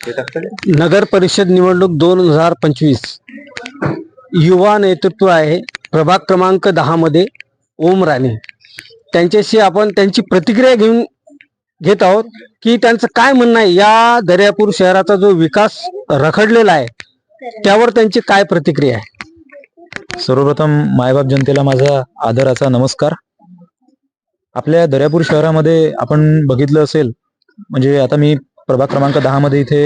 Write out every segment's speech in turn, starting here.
नगर परिषद निवडणूक दोन हजार पंचवीस. युवा नेतृत्व आहे. प्रभाग क्रमांक दहा मध्ये ओम राणे. त्यांच्याशी आपण त्यांची प्रतिक्रिया घेऊन घेत आहोत की त्यांचं काय म्हणणं आहे? या दर्यापूर शहराचा जो विकास रखडलेला आहे त्यावर त्यांची काय प्रतिक्रिया आहे? सर्वप्रथम मायबाप जनतेला माझा आदराचा नमस्कार. आपल्या दर्यापूर शहरामध्ये आपण बघितलं असेल म्हणजे आता मी प्रभाग क्रमांक दहा मध्ये इथे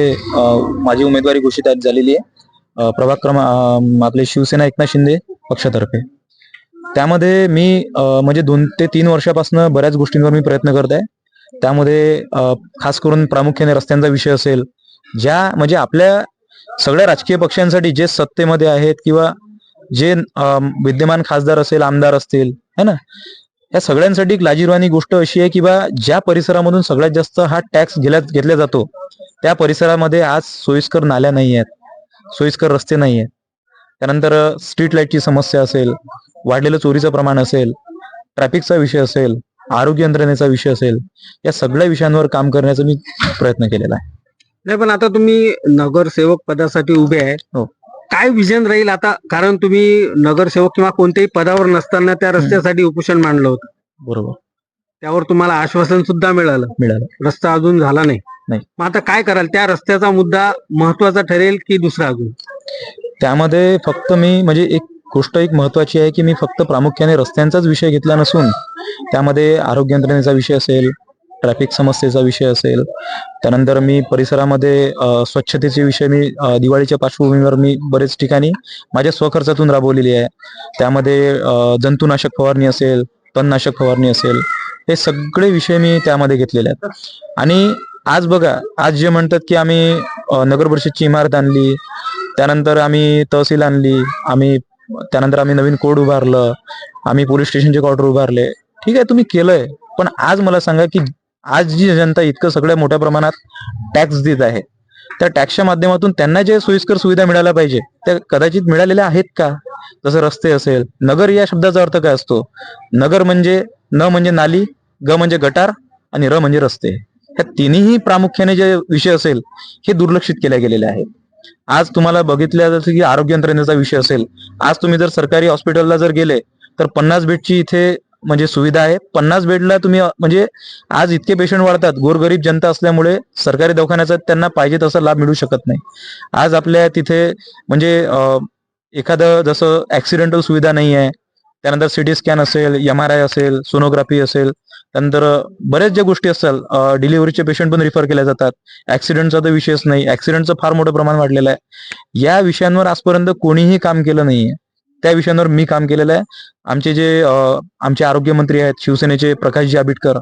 माझी उमेदवारी घोषित झालेली आहे. प्रभाग क्रमांक आपले शिवसेना एकनाथ शिंदे पक्षातर्फे. त्यामध्ये मी म्हणजे दोन ते तीन वर्षापासून बऱ्याच गोष्टींवर मी प्रयत्न करत आहे. त्यामध्ये खास करून प्रामुख्याने रस्त्यांचा विषय असेल ज्या म्हणजे आपल्या सगळ्या राजकीय पक्षांसाठी जे सत्तेमध्ये आहेत किंवा जे विद्यमान खासदार असेल आमदार असतील है ना? या सगळ्यांसाठी एक लाजीरवाणी गोष्ट अशी आहे की बा ज्या परिसरामधून सगळ्यात जास्त हा टॅक्स घेल्या घेतला जातो त्या परिसरामध्ये आज सोयीस्कर नाल्या नाही आहेत सोयीस्कर रस्ते नाही आहेत. त्यानंतर स्ट्रीट लाईटची समस्या असेल वाढलेलं चोरीचं प्रमाण असेल ट्रॅफिकचा विषय असेल आरोग्य यंत्रणेचा विषय असेल या सगळ्या विषयांवर काम करण्याचा मी प्रयत्न केलेला आहे. नाही पण आता तुम्ही नगरसेवक पदासाठी उभे आहे. हो. काय विजन राहील आता? कारण तुम्ही नगरसेवक किंवा कोणत्याही पदावर नसताना त्या रस्त्यासाठी उपोषण मांडलं होतं. बरोबर. त्यावर तुम्हाला आश्वासन सुद्धा मिळालं. मिळालं. रस्ता अजून झाला नाही. नाही. मग आता काय कराल? त्या रस्त्याचा मुद्दा महत्त्वाचा ठरेल की दुसरा अजून? त्यामध्ये फक्त मी म्हणजे एक गोष्ट एक महत्वाची आहे की मी फक्त प्रामुख्याने रस्त्यांचाच विषय घेतला नसून त्यामध्ये आरोग्य यंत्रणेचा विषय असेल ट्रॅफिक समस्येचा विषय असेल त्यानंतर मी परिसरामध्ये स्वच्छतेचे विषय मी दिवाळीच्या पार्श्वभूमीवर मी बरेच ठिकाणी माझ्या स्वखर्चातून राबवलेली आहे. त्यामध्ये जंतुनाशक फवारणी असेल तणनाशक फवारणी असेल हे सगळे विषय मी त्यामध्ये घेतलेले आहेत. आणि आज बघा आज जे म्हणतात की आम्ही नगर परिषदची इमारत आणली त्यानंतर आम्ही तहसील आणली आम्ही त्यानंतर आम्ही नवीन कोड उभारलं आम्ही पोलीस स्टेशनचे क्वार्टर उभारले. ठीक आहे तुम्ही केलंय पण आज मला सांगा की आज जी जनता इतकं सगळ्या मोठ्या प्रमाणात टॅक्स देत आहे त्या टॅक्सच्या माध्यमातून त्यांना जे सोयीस्कर सुविधा मिळायला पाहिजे त्या कदाचित मिळालेल्या आहेत का? जसं रस्ते असेल नगर या शब्दाचा अर्थ काय असतो? नगर म्हणजे न म्हणजे नाली ग म्हणजे गटार आणि र म्हणजे रस्ते. ह्या तिन्ही प्रामुख्याने जे विषय असेल हे दुर्लक्षित केले गेलेले आहेत. आज तुम्हाला बघितल्या जसं की आरोग्य यंत्रणेचा विषय असेल आज तुम्ही जर सरकारी हॉस्पिटलला जर गेले तर पन्नास बेडची इथे म्हणजे सुविधा आहे. पन्नास बेडला तुम्ही म्हणजे आज इतके पेशंट वाढतात. गोरगरीब जनता असल्यामुळे सरकारी दवाखान्याचा त्यांना पाहिजे तसा लाभ मिळू शकत नाही. आज आपल्या तिथे म्हणजे एखादं जसं ऍक्सिडेंटल सुविधा नाही आहे त्यानंतर सिटी स्कॅन असेल एम आर आय असेल सोनोग्राफी असेल त्यानंतर बऱ्याच ज्या गोष्टी असतात डिलिव्हरीचे पेशंट पण रिफर केल्या जातात. ऍक्सिडेंटचा तर विषयच नाही. ऍक्सिडेंटचं फार मोठं प्रमाण वाढलेलं आहे. या विषयांवर आजपर्यंत कोणीही काम केलं नाहीये. त्या विषयांवर मी काम केलेलं आहे. आमचे जे आमचे आरोग्यमंत्री आहेत शिवसेनेचे प्रकाशजी आबिटकर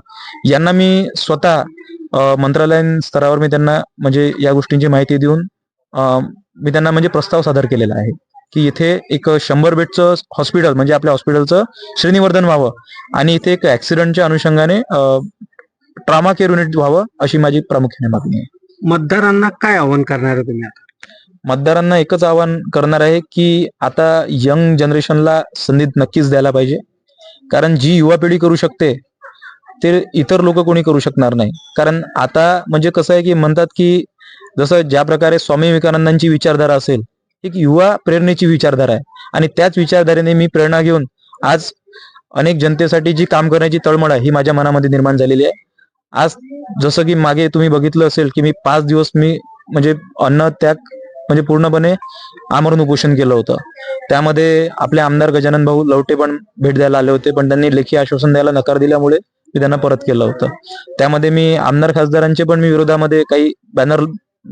यांना मी स्वतः मंत्रालयीन स्तरावर मी त्यांना म्हणजे या गोष्टींची माहिती देऊन मी त्यांना म्हणजे प्रस्ताव सादर केलेला आहे की इथे एक शंभर बेडचं हॉस्पिटल म्हणजे आपल्या हॉस्पिटलचं श्रेणीवर्धन व्हावं आणि इथे एक ऍक्सिडेंटच्या अनुषंगाने ट्रामा केअर युनिट व्हावं अशी माझी प्रामुख्याने मागणी आहे. मतदारांना काय आव्हान करणार तुम्ही आता? मतदारांना एकच आवाहन करणार आहे की आता यंग जनरेशनला संधी नक्कीच द्यायला पाहिजे. कारण जी युवा पिढी करू शकते ते इतर लोक कोणी करू शकणार नाही. कारण आता म्हणजे कसं आहे की म्हणतात की जसं ज्या प्रकारे स्वामी विवेकानंदांची विचारधारा असेल एक युवा प्रेरणेची विचारधारा आहे. आणि त्याच विचारधारेने मी प्रेरणा घेऊन आज अनेक जनतेसाठी जी काम करण्याची तळमळ आहे ही माझ्या मनामध्ये निर्माण झालेली आहे. आज जसं की मागे तुम्ही बघितलं असेल की मी पाच दिवस मी म्हणजे अन्न त्याग म्हणजे पूर्णपणे आमरण उपोषण केलं होतं. त्यामध्ये आपले आमदार गजानन भाऊ लवटे पण भेट द्यायला आले होते पण त्यांनी लेखी आश्वासन द्यायला नकार दिल्यामुळे मी त्यांना परत केलं होतं. त्यामध्ये मी आमदार खासदारांचे पण मी विरोधामध्ये काही बॅनर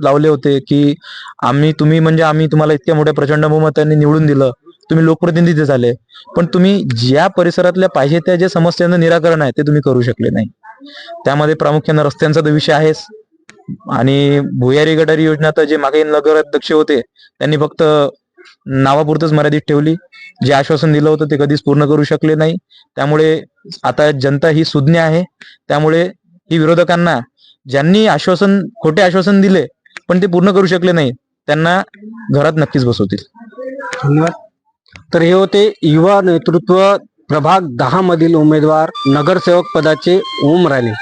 लावले होते की आम्ही तुम्ही म्हणजे आम्ही तुम्हाला इतक्या मोठ्या प्रचंड बहुमतांनी निवडून दिलं. तुम्ही लोकप्रतिनिधी झाले. पण तुम्ही ज्या परिसरातल्या पाहिजे त्या ज्या समस्यांचं निराकरण आहे ते तुम्ही करू शकले नाही. त्यामध्ये प्रामुख्याने रस्त्यांचा तर विषय आहेच. आणि भुयारी गटारी योजना तर जे मागे नगराध्यक्ष होते त्यांनी फक्त नावापुरतच मर्यादित ठेवली. जे आश्वासन दिलं होतं ते कधीच पूर्ण करू शकले नाही. त्यामुळे आता जनता ही सुज्ञ आहे. त्यामुळे ही विरोधकांना ज्यांनी आश्वासन खोटे आश्वासन दिले पण ते पूर्ण करू शकले नाही त्यांना घरात नक्कीच बसवतील. धन्यवाद. तर हे होते युवा नेतृत्व प्रभाग दहा मधील उमेदवार नगरसेवक पदाचे ओम राणे.